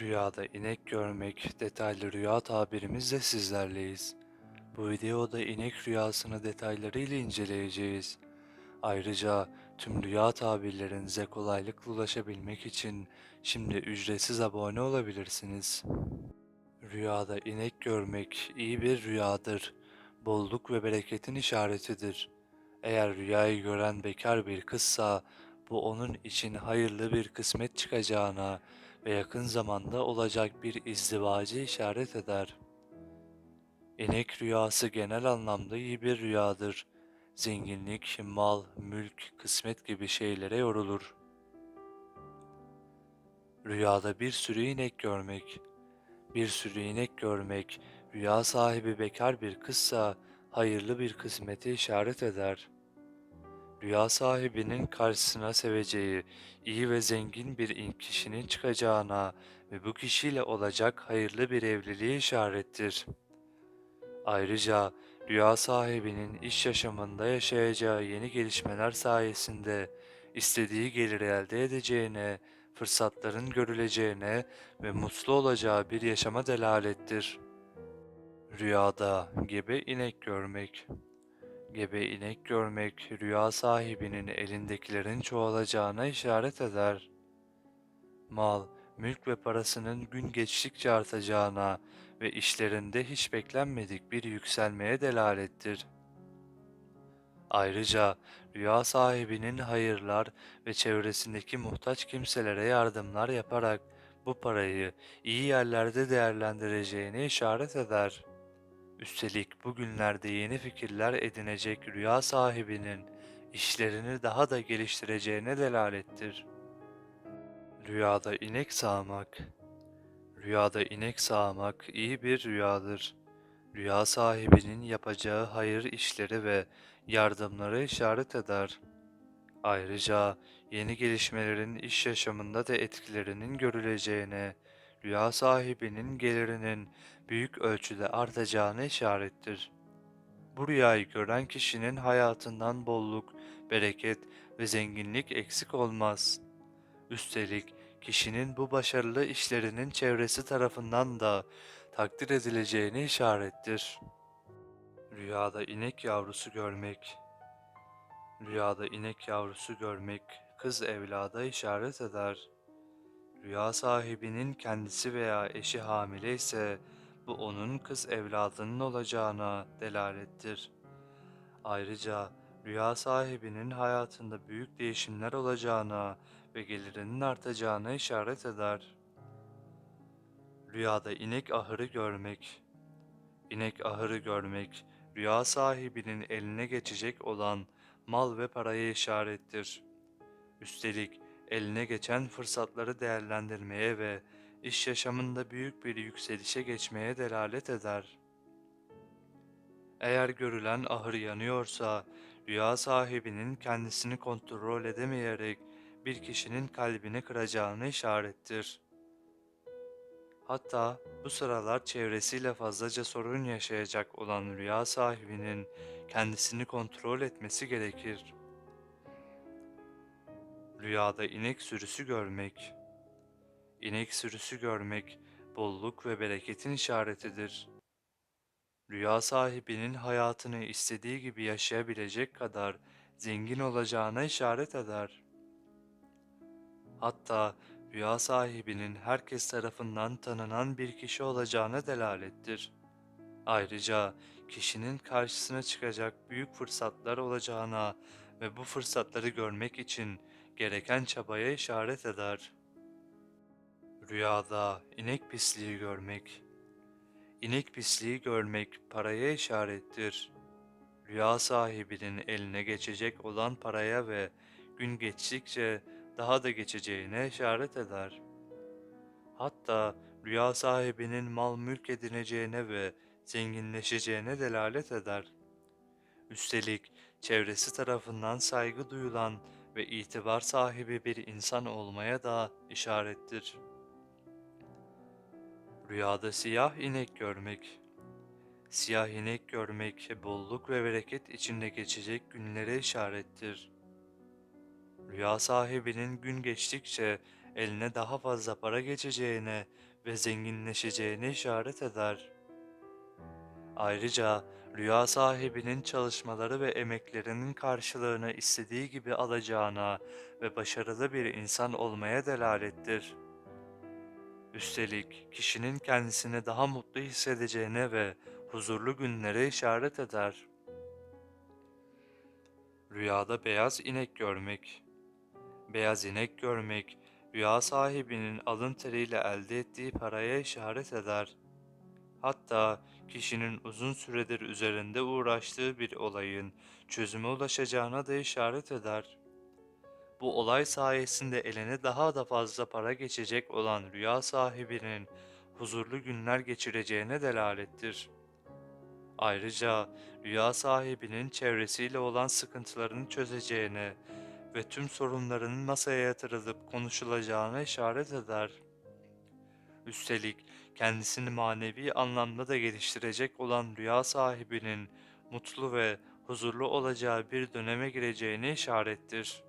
Rüyada inek görmek detaylı rüya tabirimizle sizlerleyiz. Bu videoda inek rüyasını detaylarıyla inceleyeceğiz. Ayrıca tüm rüya tabirlerinize kolaylıkla ulaşabilmek için şimdi ücretsiz abone olabilirsiniz. Rüyada inek görmek iyi bir rüyadır. Bolluk ve bereketin işaretidir. Eğer rüyayı gören bekar bir kızsa bu onun için hayırlı bir kısmet çıkacağına ve yakın zamanda olacak bir izdivacı işaret eder. İnek rüyası genel anlamda iyi bir rüyadır. Zenginlik, mal, mülk, kısmet gibi şeylere yorulur. Rüyada bir sürü inek görmek. Bir sürü inek görmek, rüya sahibi bekar bir kızsa hayırlı bir kısmeti işaret eder. Rüya sahibinin karşısına seveceği, iyi ve zengin bir kişinin çıkacağına ve bu kişiyle olacak hayırlı bir evliliği işarettir. Ayrıca rüya sahibinin iş yaşamında yaşayacağı yeni gelişmeler sayesinde istediği geliri elde edeceğine, fırsatların görüleceğine ve mutlu olacağı bir yaşama delalettir. Rüyada gebe inek görmek Gebe inek görmek rüya sahibinin elindekilerin çoğalacağına işaret eder. Mal, mülk ve parasının gün geçtikçe artacağına ve işlerinde hiç beklenmedik bir yükselmeye delalettir. Ayrıca rüya sahibinin hayırlar ve çevresindeki muhtaç kimselere yardımlar yaparak bu parayı iyi yerlerde değerlendireceğine işaret eder. Üstelik bugünlerde yeni fikirler edinecek rüya sahibinin işlerini daha da geliştireceğine delalettir. Rüyada inek sağmak Rüyada inek sağmak iyi bir rüyadır. Rüya sahibinin yapacağı hayır işleri ve yardımları işaret eder. Ayrıca yeni gelişmelerin iş yaşamında da etkilerinin görüleceğine, rüya sahibinin gelirinin büyük ölçüde artacağını işarettir. Bu rüyayı gören kişinin hayatından bolluk, bereket ve zenginlik eksik olmaz. Üstelik kişinin bu başarılı işlerinin çevresi tarafından da takdir edileceğini işarettir. Rüyada inek yavrusu görmek Rüyada inek yavrusu görmek kız evlada işaret eder. Rüya sahibinin kendisi veya eşi hamile ise bu onun kız evladının olacağına delalettir. Ayrıca rüya sahibinin hayatında büyük değişimler olacağına ve gelirinin artacağına işaret eder. Rüyada inek ahırı görmek İnek ahırı görmek, rüya sahibinin eline geçecek olan mal ve paraya işarettir. Üstelik eline geçen fırsatları değerlendirmeye ve iş yaşamında büyük bir yükselişe geçmeye delalet eder. Eğer görülen ahır yanıyorsa, rüya sahibinin kendisini kontrol edemeyerek bir kişinin kalbini kıracağını işarettir. Hatta bu sıralar çevresiyle fazlaca sorun yaşayacak olan rüya sahibinin kendisini kontrol etmesi gerekir. Rüyada inek sürüsü görmek İnek sürüsü görmek bolluk ve bereketin işaretidir. Rüya sahibinin hayatını istediği gibi yaşayabilecek kadar zengin olacağına işaret eder. Hatta rüya sahibinin herkes tarafından tanınan bir kişi olacağına delalettir. Ayrıca kişinin karşısına çıkacak büyük fırsatlar olacağına ve bu fırsatları görmek için gereken çabaya işaret eder. Rüyada inek pisliği görmek İnek pisliği görmek paraya işarettir. Rüya sahibinin eline geçecek olan paraya ve gün geçtikçe daha da geçeceğine işaret eder. Hatta rüya sahibinin mal mülk edineceğine ve zenginleşeceğine delalet eder. Üstelik çevresi tarafından saygı duyulan ve itibar sahibi bir insan olmaya da işarettir. Rüyada siyah inek görmek Siyah inek görmek bolluk ve bereket içinde geçecek günlere işarettir. Rüya sahibinin gün geçtikçe eline daha fazla para geçeceğine ve zenginleşeceğine işaret eder. Ayrıca rüya sahibinin çalışmaları ve emeklerinin karşılığını istediği gibi alacağına ve başarılı bir insan olmaya delalettir. Üstelik kişinin kendisini daha mutlu hissedeceğine ve huzurlu günlere işaret eder. Rüyada beyaz inek görmek Beyaz inek görmek, rüya sahibinin alın teriyle elde ettiği paraya işaret eder. Hatta kişinin uzun süredir üzerinde uğraştığı bir olayın çözüme ulaşacağına da işaret eder. Bu olay sayesinde eline daha da fazla para geçecek olan rüya sahibinin huzurlu günler geçireceğine delalettir. Ayrıca rüya sahibinin çevresiyle olan sıkıntılarını çözeceğine ve tüm sorunların masaya yatırılıp konuşulacağına işaret eder. Üstelik kendisini manevi anlamda da geliştirecek olan rüya sahibinin mutlu ve huzurlu olacağı bir döneme gireceğine işarettir.